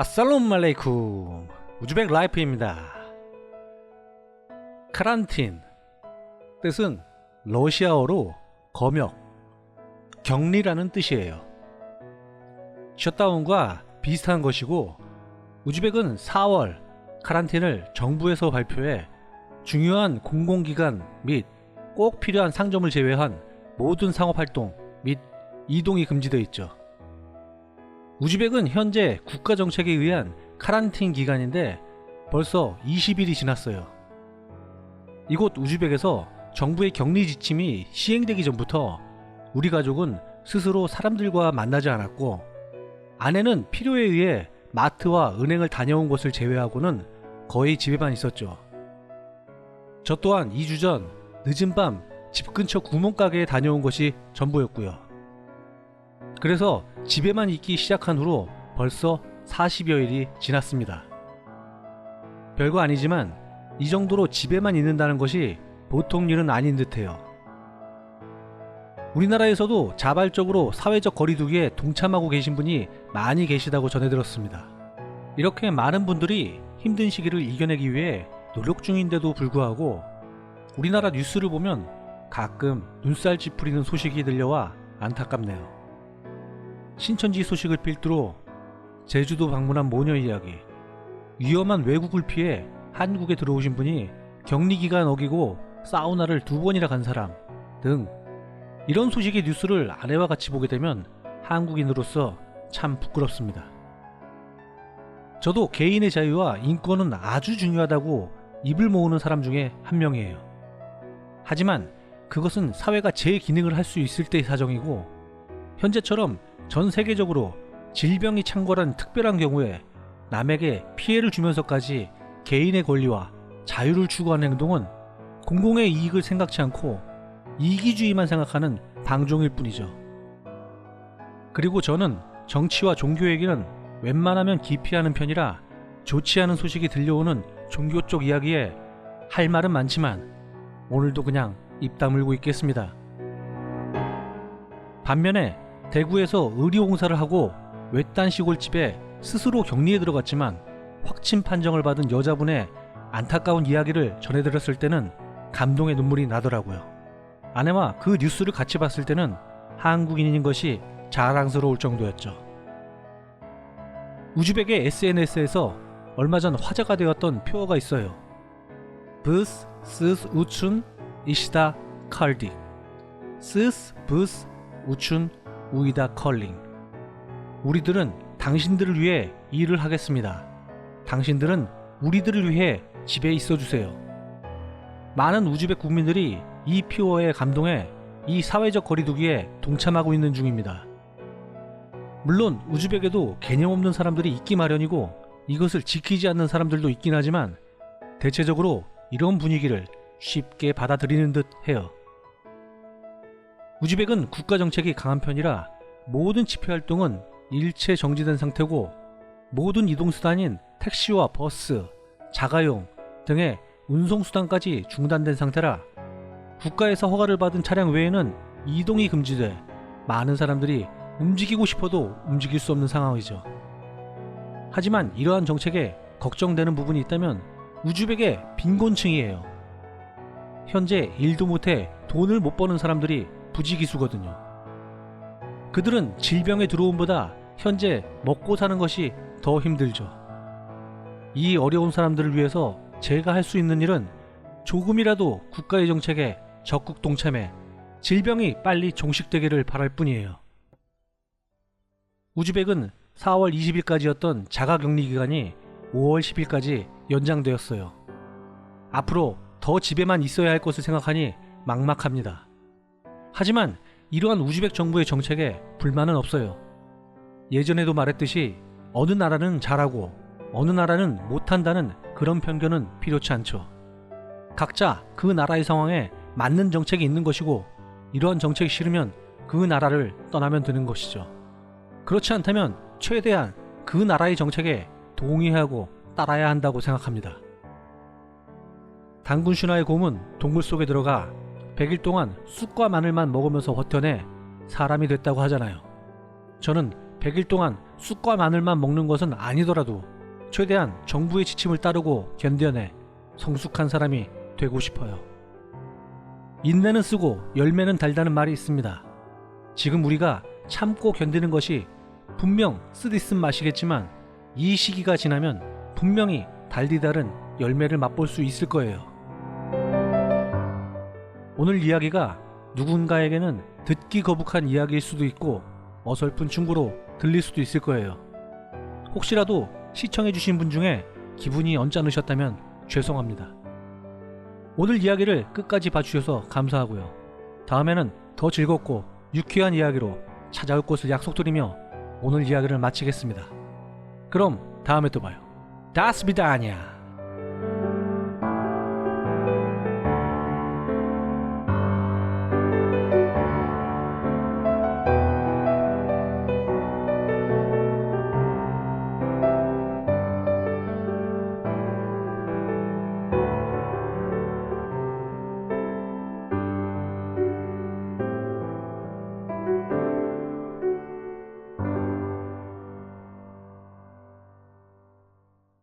아살롬 말레이쿰 우즈벡 라이프입니다. 카란틴 뜻은 러시아어로 검역, 격리라는 뜻이에요. 셧다운과 비슷한 것이고 우즈벡은 4월 카란틴을 정부에서 발표해 중요한 공공기관 및 꼭 필요한 상점을 제외한 모든 상업활동 및 이동이 금지되어 있죠. 우즈벡은 현재 국가 정책에 의한 카란틴 기간인데 벌써 20일이 지났어요. 이곳 우즈벡에서 정부의 격리 지침이 시행되기 전부터 우리 가족은 스스로 사람들과 만나지 않았고 아내는 필요에 의해 마트와 은행을 다녀온 것을 제외하고는 거의 집에만 있었죠. 저 또한 2주 전 늦은 밤 집 근처 구멍가게에 다녀온 것이 전부였고요. 그래서 집에만 있기 시작한 후로 벌써 40여일이 지났습니다. 별거 아니지만 이 정도로 집에만 있는다는 것이 보통 일은 아닌 듯해요. 우리나라에서도 자발적으로 사회적 거리두기에 동참하고 계신 분이 많이 계시다고 전해들었습니다. 이렇게 많은 분들이 힘든 시기를 이겨내기 위해 노력 중인데도 불구하고 우리나라 뉴스를 보면 가끔 눈살 찌푸리는 소식이 들려와 안타깝네요. 신천지 소식을 필두로 제주도 방문한 모녀 이야기, 위험한 외국을 피해 한국에 들어오신 분이 격리 기간 어기고 사우나를 두 번이나 간 사람 등 이런 소식의 뉴스를 아내와 같이 보게 되면 한국인으로서 참 부끄럽습니다. 저도 개인의 자유와 인권은 아주 중요하다고 입을 모으는 사람 중에 한 명이에요. 하지만 그것은 사회가 제 기능을 할 수 있을 때의 사정이고 현재처럼 전 세계적으로 질병이 창궐한 특별한 경우에 남에게 피해를 주면서까지 개인의 권리와 자유를 추구하는 행동은 공공의 이익을 생각지 않고 이기주의만 생각하는 방종일 뿐이죠. 그리고 저는 정치와 종교 얘기는 웬만하면 기피하는 편이라 좋지 않은 소식이 들려오는 종교 쪽 이야기에 할 말은 많지만 오늘도 그냥 입 다물고 있겠습니다. 반면에 대구에서 의료봉사를 하고 외딴 시골집에 스스로 격리에 들어갔지만 확진 판정을 받은 여자분의 안타까운 이야기를 전해드렸을 때는 감동의 눈물이 나더라고요. 아내와 그 뉴스를 같이 봤을 때는 한국인인 것이 자랑스러울 정도였죠. 우즈벡의 SNS에서 얼마 전 화제가 되었던 표어가 있어요. 브스 스스 우춘 이시다 칼딕 스스 브스 우춘 우이다 컬링 우리들은 당신들을 위해 일을 하겠습니다. 당신들은 우리들을 위해 집에 있어 주세요. 많은 우즈벡 국민들이 이 표어에 감동해 이 사회적 거리두기에 동참하고 있는 중입니다. 물론 우즈벡에도 개념 없는 사람들이 있기 마련이고 이것을 지키지 않는 사람들도 있긴 하지만 대체적으로 이런 분위기를 쉽게 받아들이는 듯 해요. 우즈벡은 국가 정책이 강한 편이라 모든 집회 활동은 일체 정지된 상태고 모든 이동수단인 택시와 버스, 자가용 등의 운송수단까지 중단된 상태라 국가에서 허가를 받은 차량 외에는 이동이 금지돼 많은 사람들이 움직이고 싶어도 움직일 수 없는 상황이죠. 하지만 이러한 정책에 걱정되는 부분이 있다면 우즈벡의 빈곤층이에요. 현재 일도 못해 돈을 못 버는 사람들이 부지기수거든요. 그들은 질병의 들어옴보다 현재 먹고 사는 것이 더 힘들죠. 이 어려운 사람들을 위해서 제가 할 수 있는 일은 조금이라도 국가의 정책에 적극 동참해 질병이 빨리 종식되기를 바랄 뿐이에요. 우즈벡은 4월 20일까지였던 자가 격리 기간이 5월 10일까지 연장되었어요. 앞으로 더 집에만 있어야 할 것을 생각하니 막막합니다. 하지만 이러한 우즈벡 정부의 정책에 불만은 없어요. 예전에도 말했듯이 어느 나라는 잘하고 어느 나라는 못한다는 그런 편견은 필요치 않죠. 각자 그 나라의 상황에 맞는 정책이 있는 것이고 이러한 정책이 싫으면 그 나라를 떠나면 되는 것이죠. 그렇지 않다면 최대한 그 나라의 정책에 동의하고 따라야 한다고 생각합니다. 당군 신화의 곰은 동굴 속에 들어가 100일 동안 쑥과 마늘만 먹으면서 버텨내 사람이 됐다고 하잖아요. 저는 100일 동안 쑥과 마늘만 먹는 것은 아니더라도 최대한 정부의 지침을 따르고 견뎌내 성숙한 사람이 되고 싶어요. 인내는 쓰고 열매는 달다는 말이 있습니다. 지금 우리가 참고 견디는 것이 분명 쓰디쓴 맛이겠지만 이 시기가 지나면 분명히 달디 다른 열매를 맛볼 수 있을 거예요. 오늘 이야기가 누군가에게는 듣기 거북한 이야기일 수도 있고 어설픈 충고로 들릴 수도 있을 거예요. 혹시라도 시청해주신 분 중에 기분이 언짢으셨다면 죄송합니다. 오늘 이야기를 끝까지 봐주셔서 감사하고요. 다음에는 더 즐겁고 유쾌한 이야기로 찾아올 것을 약속드리며 오늘 이야기를 마치겠습니다. 그럼 다음에 또 봐요. 다스비다냐.